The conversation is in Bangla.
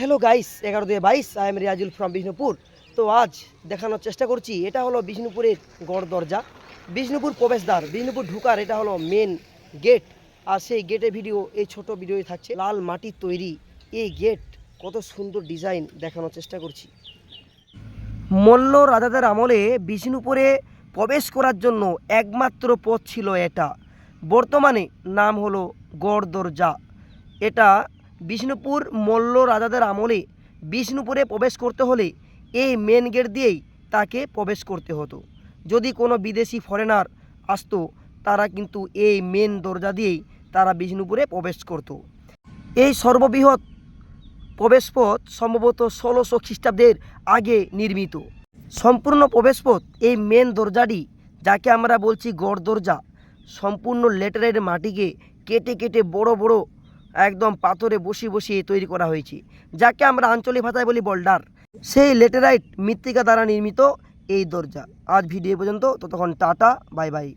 হ্যালো গাইস এগারো দুই বাইশ। I M Riazul from Bishnupur তো আজ দেখানোর চেষ্টা করছি, এটা হলো বিষ্ণুপুরের গড় দরজা। বিষ্ণুপুর প্রবেশদ্বার বিষ্ণুপুর ঢুকার এটা হলো মেন গেট আর সেই গেটের ভিডিও এই ছোট ভিডিওই থাকছে। লাল মাটির তৈরি এই গেট কত সুন্দর ডিজাইন দেখানোর চেষ্টা করছি। মল্ল রাজাদের আমলে বিষ্ণুপুরে প্রবেশ করার জন্য একমাত্র পথ ছিল এটা। বর্তমানে নাম হলো গড় দরজা। এটা বিষ্ণুপুর মল্ল রাজাদের আমলে বিষ্ণুপুরে প্রবেশ করতে হলে এই মেন গেট দিয়েই তাকে প্রবেশ করতে হতো। যদি কোনো বিদেশি ফরেনার আসতো, তারা কিন্তু এই মেন দরজা দিয়েই তারা বিষ্ণুপুরে প্রবেশ করতো। এই সর্ববৃহৎ প্রবেশপথ সম্ভবত ষোলোশো খ্রিস্টাব্দের আগে নির্মিত। সম্পূর্ণ প্রবেশপথ এই মেন দরজাটি, যাকে আমরা বলছি গড় দরজা, সম্পূর্ণ লেটারের মাটিকে কেটে কেটে বড় বড় একদম পাথরে বসি বসিয়ে তৈরি করা হয়েছে, যাকে আমরা আঞ্চলিক ভাষায় বলি বোল্ডার। সেই লেটেরাইট মৃত্তিকা দ্বারা নির্মিত এই দরজা। আজ ভিডিও পর্যন্ত, ততক্ষণ টাটা, বাই বাই।